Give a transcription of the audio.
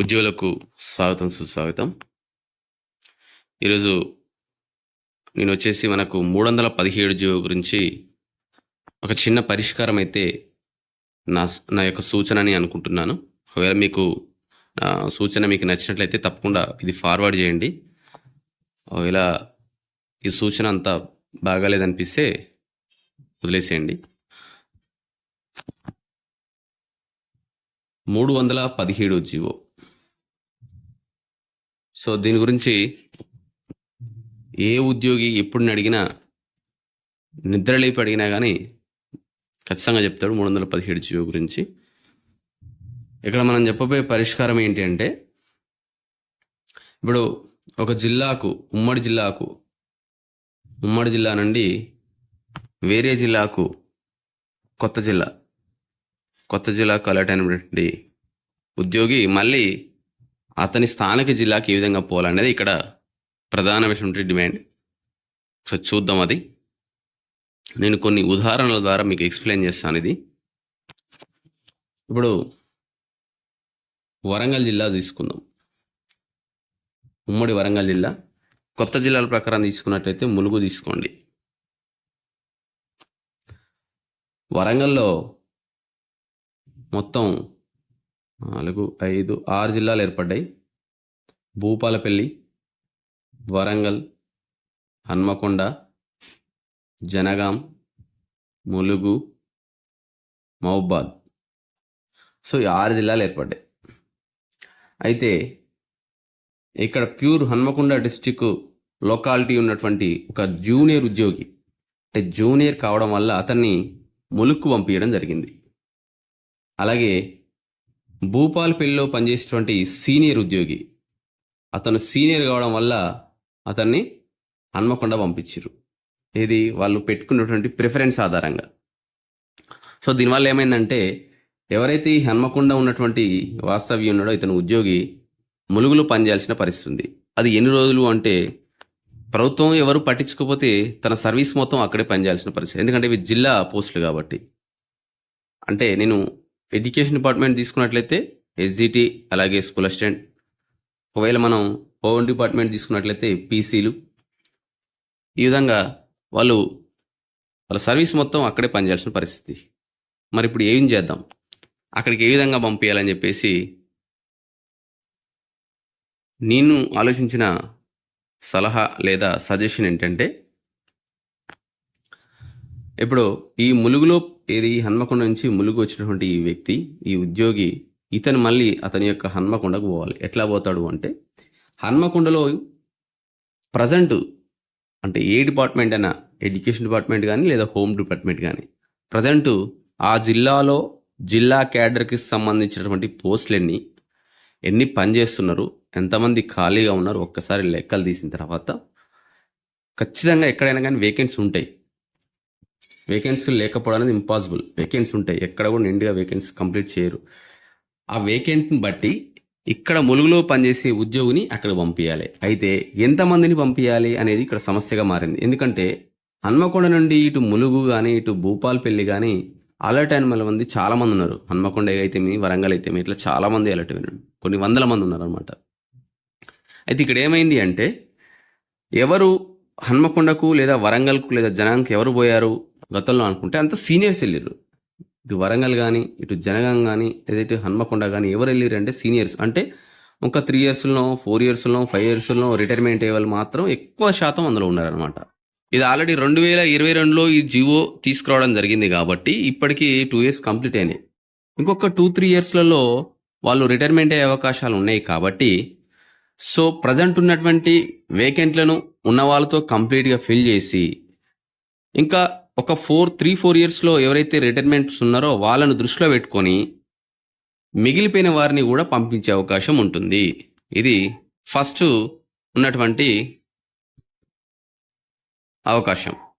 ఉద్యోగులకు స్వాగతం సుస్వాగతం. ఈరోజు నేను వచ్చేసి మనకు మూడు వందల పదిహేడు జీవో గురించి ఒక చిన్న పరిష్కారం అయితే నా నా యొక్క సూచన అని అనుకుంటున్నాను. ఒకవేళ మీకు నా సూచన మీకు నచ్చినట్లయితే తప్పకుండా ఇది ఫార్వర్డ్ చేయండి. ఒకవేళ ఈ సూచన అంతా బాగాలేదనిపిస్తే వదిలేసేయండి. మూడు వందల పదిహేడు జీవో. సో దీని గురించి ఏ ఉద్యోగి ఎప్పుడు అడిగినా నిద్రలేపి అడిగినా కానీ ఖచ్చితంగా చెప్తాడు మూడు వందల పదిహేడు జియో గురించి. ఇక్కడ మనం చెప్పబోయే పరిష్కారం ఏంటి అంటే ఇప్పుడు ఒక జిల్లాకు ఉమ్మడి జిల్లాకు ఉమ్మడి జిల్లా నుండి వేరే జిల్లాకు కొత్త జిల్లా కొత్త జిల్లాకు అలర్ట్ అయినటువంటి ఉద్యోగి మళ్ళీ అతని స్థానిక జిల్లాకి ఏ విధంగా పోవాలనేది ఇక్కడ ప్రధానమైనటువంటి డిమాండ్. ఒకసారి చూద్దాం అది. నేను కొన్ని ఉదాహరణల ద్వారా మీకు ఎక్స్ప్లెయిన్ చేస్తాను ఇది. ఇప్పుడు వరంగల్ జిల్లా తీసుకుందాం. ఉమ్మడి వరంగల్ జిల్లా. కొత్త జిల్లాల ప్రకారం తీసుకున్నట్లయితే ములుగు తీసుకోండి. వరంగల్లో మొత్తం నాలుగు ఐదు ఆరు జిల్లాలు ఏర్పడ్డాయి. భూపాలపల్లి వరంగల్ హన్మకొండ జనగాం ములుగు మహబాద్. సో ఈ ఆరు జిల్లాలు ఏర్పడ్డాయి. అయితే ఇక్కడ ప్యూర్ హన్మకొండ డిస్టిక్ లొకాలిటీ ఉన్నటువంటి ఒక జూనియర్ ఉద్యోగి అంటే జూనియర్ కావడం వల్ల అతన్ని ములుక్కు పంపించడం జరిగింది. అలాగే భూపాల్పల్లిలో పనిచేసేటువంటి సీనియర్ ఉద్యోగి. అతను సీనియర్ కావడం వల్ల అతన్ని హన్మకొండ పంపించారు ఇది వాళ్ళు పెట్టుకున్నటువంటి ప్రిఫరెన్స్ ఆధారంగా. సో దీనివల్ల ఏమైందంటే ఎవరైతే ఈ హన్మకొండ ఉన్నటువంటి వాస్తవ్యం ఉన్నాడో ఇతను ఉద్యోగి ములుగులో పనిచేయాల్సిన పరిస్థితి ఉంది అది ఎన్ని రోజులు అంటే ప్రభుత్వం ఎవరు పట్టించుకోకపోతే తన సర్వీస్ మొత్తం అక్కడే పనిచేయాల్సిన పరిస్థితి. ఎందుకంటే ఇవి జిల్లా పోస్టులు కాబట్టి. అంటే నేను ఎడ్యుకేషన్ డిపార్ట్మెంట్ తీసుకున్నట్లయితే ఎస్జిటి అలాగే స్కూల్ అసిస్టెంట్ ఒకవేళ మనం హోమ్ డిపార్ట్మెంట్ తీసుకున్నట్లయితే పీసీలు ఈ విధంగా వాళ్ళు వాళ్ళ సర్వీస్ మొత్తం అక్కడే పనిచేయాల్సిన పరిస్థితి. మరి ఇప్పుడు ఏం చేద్దాం? అక్కడికి ఏ విధంగా పంపించాలని చెప్పేసి నేను ఆలోచించిన సలహా లేదా సజెషన్ ఏంటంటే ఇప్పుడు ఈ ములుగులో ఏది? హన్మకొండ నుంచి ములుగు వచ్చినటువంటి ఈ వ్యక్తి ఈ ఉద్యోగి ఇతను మళ్ళీ అతని యొక్క హన్మకొండకు పోవాలి. ఎట్లా పోతాడు అంటే హన్మకొండలో ప్రజెంట్ అంటే ఏ డిపార్ట్మెంట్ అయినా ఎడ్యుకేషన్ డిపార్ట్మెంట్ కానీ లేదా హోమ్ డిపార్ట్మెంట్ కానీ ప్రజెంట్ ఆ జిల్లాలో జిల్లా క్యాడర్కి సంబంధించినటువంటి పోస్టులు ఎన్ని ఎన్ని పనిచేస్తున్నారు ఎంతమంది ఖాళీగా ఉన్నారు ఒక్కసారి లెక్కలు తీసిన తర్వాత ఖచ్చితంగా ఎక్కడైనా కానీ వేకెన్సీ ఉంటాయి. వేకెన్సీ లేకపోవడం అనేది ఇంపాసిబుల్ వేకెన్సీ ఉంటాయి ఎక్కడ కూడా నిండుగా వేకెన్సీ కంప్లీట్ చేయరు. ఆ వేకెంట్ని బట్టి ఇక్కడ ములుగులో పనిచేసే ఉద్యోగిని అక్కడ పంపించాలి అయితే ఎంతమందిని పంపించాలి అనేది ఇక్కడ సమస్యగా మారింది. ఎందుకంటే హన్మకొండ నుండి ఇటు ములుగు కానీ ఇటు భూపాల్పల్లి కానీ అలర్ట్ అయిన మన మంది చాలామంది ఉన్నారు. హన్మకొండ అయితే మీ వరంగల్ అయితే మీ ఇట్లా చాలామంది అలర్ట్ అయినారు కొన్ని వందల మంది ఉన్నారు అనమాట అయితే ఇక్కడ ఏమైంది అంటే ఎవరు హన్మకొండకు లేదా వరంగల్కు లేదా జనానికి ఎవరు పోయారు? గతంలో అనుకుంటే అంత సీనియర్స్ వెళ్ళారు ఇటు వరంగల్ కానీ ఇటు జనగాం కానీ ఏదైతే హన్మకొండ కానీ ఎవరు వెళ్ళారు అంటే సీనియర్స్. అంటే ఒక త్రీ ఇయర్స్లో ఫోర్ ఇయర్స్లో ఫైవ్ ఇయర్స్లో రిటైర్మెంట్ అయ్యే వాళ్ళు మాత్రం ఎక్కువ శాతం అందులో ఉన్నారనమాట ఇది ఆల్రెడీ రెండు వేల ఇరవై రెండులో ఈ జివో తీసుకురావడం జరిగింది కాబట్టి ఇప్పటికీ టూ ఇయర్స్ కంప్లీట్ అయినాయి. ఇంకొక టూ త్రీ ఇయర్స్లలో వాళ్ళు రిటైర్మెంట్ అయ్యే అవకాశాలు ఉన్నాయి కాబట్టి సో ప్రజెంట్ ఉన్నటువంటి వేకెంట్లను ఉన్న వాళ్ళతో కంప్లీట్గా ఫిల్ చేసి ఇంకా ఒక ఫోర్ త్రీ ఫోర్ ఇయర్స్లో ఎవరైతే రిటైర్మెంట్స్ ఉన్నారో వాళ్ళను దృష్టిలో పెట్టుకొని మిగిలిపోయిన వారిని కూడా పంపించే అవకాశం ఉంటుంది. ఇది ఫస్ట్ ఉన్నటువంటి అవకాశం.